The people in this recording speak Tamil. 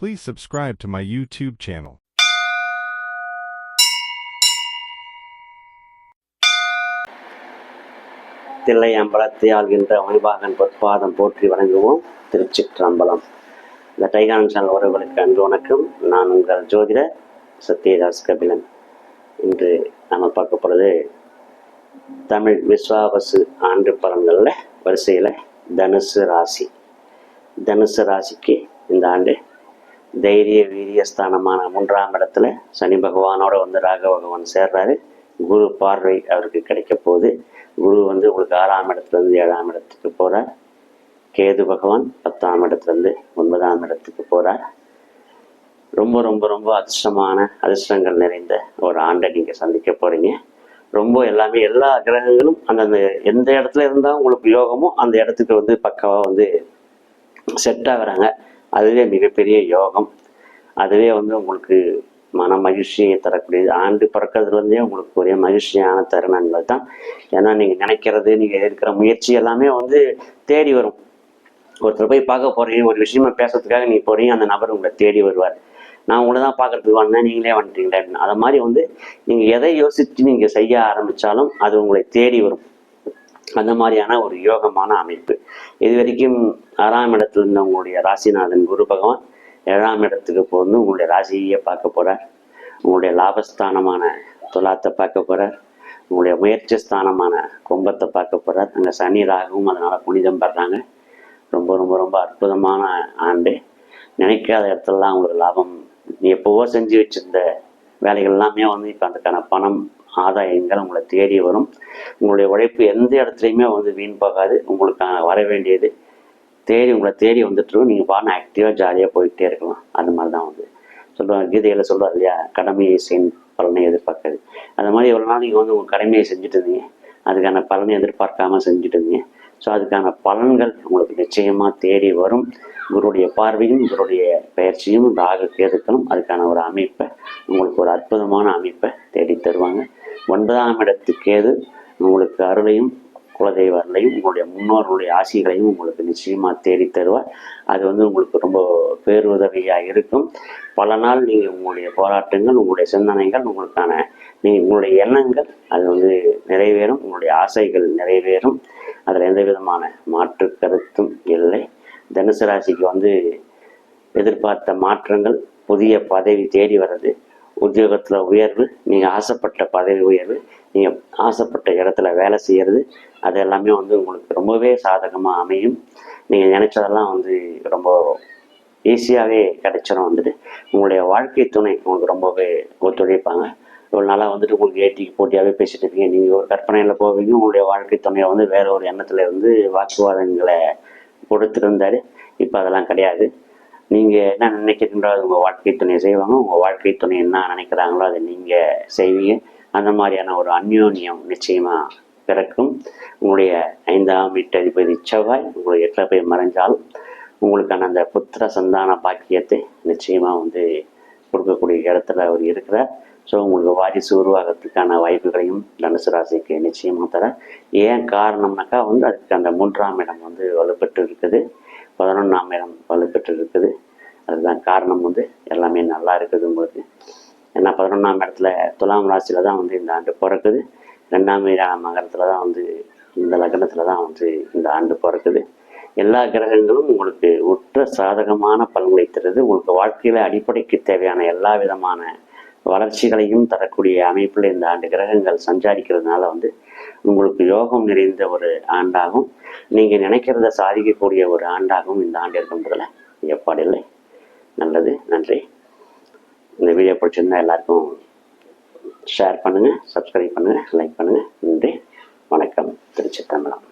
Please subscribe to my YouTube channel. Thillai அம்பலத்தை ஆள்கின்ற மணிபாகன் பொற்பாதம் போற்றி வணங்குவோம். திருச்சிற்றம்பலம். இந்த டைகான் சேனல் உறவுகளுக்கு அன்பு வணக்கம். நான் உங்கள் ஜோதிடர் சத்யதாஸ் கபிலன். இன்று நம்ம பார்க்க போகிறது தமிழ் விஸ்வாபசு ஆண்டு பலன்களில் வரிசையில் தனுசு ராசி. தனுசு ராசிக்கு இந்த ஆண்டு தைரிய வீரியஸ்தானமான மூன்றாம் இடத்துல சனி பகவானோட வந்து ராக பகவான் சேர்றாரு. குரு பார்வை அவருக்கு கிடைக்க போகுது. குரு வந்து உங்களுக்கு ஆறாம் இடத்துலேருந்து ஏழாம் இடத்துக்கு போகிறார் கேது பகவான் பத்தாம் இடத்துலேருந்து ஒன்பதாம் இடத்துக்கு போகிறார் ரொம்ப ரொம்ப ரொம்ப அதிர்ஷ்டமான அதிர்ஷ்டங்கள் நிறைந்த ஒரு ஆண்டை நீங்கள் சந்திக்க போகிறீங்க ரொம்ப எல்லாமே எல்லா கிரகங்களும் அந்தந்த எந்த இடத்துல இருந்தால் உங்களுக்கு யோகமோ அந்த இடத்துக்கு வந்து பக்காவாக வந்து செட் ஆகுறாங்க. அதுவே மிகப்பெரிய யோகம். அதுவே வந்து உங்களுக்கு மன மகிழ்ச்சியை தரக்கூடியது ஆண்டு பிறக்கிறதுலேருந்தே உங்களுக்கு ஒரே மகிழ்ச்சியான தருணங்கள் தான். ஏன்னா நீங்கள் நினைக்கிறது நீங்கள் இருக்கிற முயற்சி எல்லாமே வந்து தேடி வரும். ஒருத்தர் போய் பார்க்க போகிறீங்க ஒரு விஷயமா பேசுறதுக்காக நீ போகிறீங்க அந்த நபர் உங்களை தேடி வருவார். நான் உங்களை தான் பார்க்கறதுக்கு வந்தேன் நீங்களே வந்துட்டீங்களே அப்படின்னு. அதை மாதிரி வந்து நீங்கள் எதை யோசித்து நீங்கள் செய்ய ஆரம்பித்தாலும் அது உங்களை தேடி வரும். அந்த மாதிரியான ஒரு யோகமான அமைப்பு. இது வரைக்கும் ஆறாம் இடத்துல இருந்த உங்களுடைய ராசிநாதன் குரு பகவான் ஏழாம் இடத்துக்கு போந்து உங்களுடைய ராசியை பார்க்க போகிறார் உங்களுடைய லாபஸ்தானமான துலாத்தை பார்க்க போகிறார் உங்களுடைய முயற்சி ஸ்தானமான கும்பத்தை பார்க்க போகிறார் அங்கே சனி ராகவும் அதனால் புனிதம் பெறாங்க. ரொம்ப ரொம்ப ரொம்ப அற்புதமான ஆண்டு. நினைக்காத இடத்துலலாம் உங்களுக்கு லாபம். நீ எப்போவோ செஞ்சு வச்சிருந்த வேலைகள் எல்லாமே வந்து இப்போ அதுக்கான பணம் ஆதாயங்கள் உங்களை தேடி வரும். உங்களுடைய உழைப்பு எந்த இடத்துலையுமே வந்து வீண் போகாது. உங்களுக்கு வர வேண்டியது தேடி உங்களை தேடி வந்துட்டுருவோம் நீங்கள் பாருங்க ஆக்டிவாக ஜாலியாக போயிட்டே இருக்கலாம். அந்த மாதிரி தான் வந்து. சொல்லுவாங்க கீதையில் சொல்லுவார் இல்லையா? கடமையை செய்யும் பலனை எதிர்பார்க்காது. அந்த மாதிரி எவ்வளோ நாள் நீங்கள் வந்து உங்கள் கடமையை செஞ்சுட்டு இருந்தீங்க. அதுக்கான பலனை எதிர்பார்க்காம செஞ்சுட்டு இருந்தீங்க. ஸோ அதுக்கான பலன்கள் உங்களுக்கு நிச்சயமாக தேடி வரும். குருடைய பார்வையும் குருடைய பயிற்சியும் ராக கேதுக்களும் அதுக்கான ஒரு அமைப்பை உங்களுக்கு ஒரு அற்புதமான அமைப்பை தேடி தருவாங்க. ஒன்பதாம் இடத்து கேது உங்களுக்கு அருளையும் குலதெய்வ அருளையும் உங்களுடைய முன்னோர்களுடைய ஆசைகளையும் உங்களுக்கு நிச்சயமாக தேடி தருவார். அது வந்து உங்களுக்கு ரொம்ப பேருதவியாக இருக்கும். பல நாள் நீங்கள் உங்களுடைய போராட்டங்கள் உங்களுடைய சிந்தனைகள் உங்களுக்கான நீங்கள் உங்களுடைய எண்ணங்கள் அது வந்து நிறைவேறும். உங்களுடைய ஆசைகள் நிறைவேறும். அதில் எந்த விதமான மாற்று கருத்தும் இல்லை. தனுசு ராசிக்கு வந்து எதிர்பார்த்த மாற்றங்கள் புதிய பதவி தேடி வர்றது உத்தியோகத்தில் உயர்வு நீங்கள் ஆசைப்பட்ட பதவி உயர்வு நீங்கள் ஆசைப்பட்ட இடத்துல வேலை செய்கிறது அது எல்லாமே வந்து உங்களுக்கு ரொம்பவே சாதகமாக அமையும். நீங்கள் நினச்சதெல்லாம் வந்து ரொம்ப ஈஸியாகவே கிடைச்சிடும் வந்துட்டு. உங்களுடைய வாழ்க்கை துணை உங்களுக்கு ரொம்பவே ஒத்துழைப்பாங்க. இவ்வளோ நாளாக வந்துட்டு உங்களுக்கு ஏட்டிக்கு போட்டியாகவே பேசிட்டு இருக்கீங்க. நீங்கள் ஒரு கற்பனையில் போவீங்க உங்களுடைய வாழ்க்கை துணையை வந்து வேற ஒரு எண்ணத்துல இருந்து வாக்குவாதங்களை கொடுத்துருந்தாரு. இப்போ அதெல்லாம் கிடையாது. நீங்கள் என்ன நினைக்கிறீங்களோ அது உங்கள் வாழ்க்கை துணையை செய்வாங்க. உங்கள் வாழ்க்கை துணை என்ன நினைக்கிறாங்களோ அதை நீங்கள் செய்வீங்க. அந்த மாதிரியான ஒரு அந்யோன்யம் நிச்சயமாக பிறக்கும். உங்களுடைய ஐந்தாம் வீட்டு அதிபதி செவ்வாய் உங்களுடைய எட்டில் போய் மறைஞ்சாலும் உங்களுக்கான அந்த புத்திர சந்தான பாக்கியத்தை நிச்சயமாக வந்து கொடுக்கக்கூடிய இடத்துல அவர் இருக்கிறார். ஸோ உங்களுக்கு வாரிசு உருவாகிறதுக்கான வாய்ப்புகளையும் தனுசு ராசிக்கு நிச்சயமாக தர. ஏன் காரணம்னாக்கா வந்து அதுக்கு அந்த மூன்றாம் இடம் வந்து வலுப்பட்டு இருக்குது. பதினொன்றாம் இடம் வலுப்பெற்றிருக்குது அதுதான் காரணம் வந்து எல்லாமே நல்லா இருக்குது உங்களுக்கு. ஏன்னா பதினொன்றாம் இடத்துல துலாம் ராசியில் தான் வந்து இந்த ஆண்டு பிறக்குது. ரெண்டாம் வீடான மகரத்தில் தான் வந்து இந்த லக்னத்தில் தான் வந்து இந்த ஆண்டு பிறக்குது. எல்லா கிரகங்களும் உங்களுக்கு உற்ற சாதகமான பலன்களை தருது. உங்களுக்கு வாழ்க்கையில் அடிப்படைக்கு தேவையான எல்லா விதமான வளர்ச்சிகளையும் தரக்கூடிய அமைப்பில் இந்த ஆண்டு கிரகங்கள் சஞ்சாரிக்கிறதுனால வந்து உங்களுக்கு யோகம் நிறைந்த ஒரு ஆண்டாகும். நீங்கள் நினைக்கிறத சாதிக்கக்கூடிய ஒரு ஆண்டாகவும் இந்த ஆண்டு இருக்கின்றதில் எப்பாடில்லை நல்லது நன்றி. இந்த வீடியோ பிடிச்சிருந்தா எல்லாருக்கும் ஷேர் பண்ணுங்கள் சப்ஸ்கிரைப் பண்ணுங்கள் லைக் பண்ணுங்கள் நன்றி வணக்கம். திருச்சி தமிழம்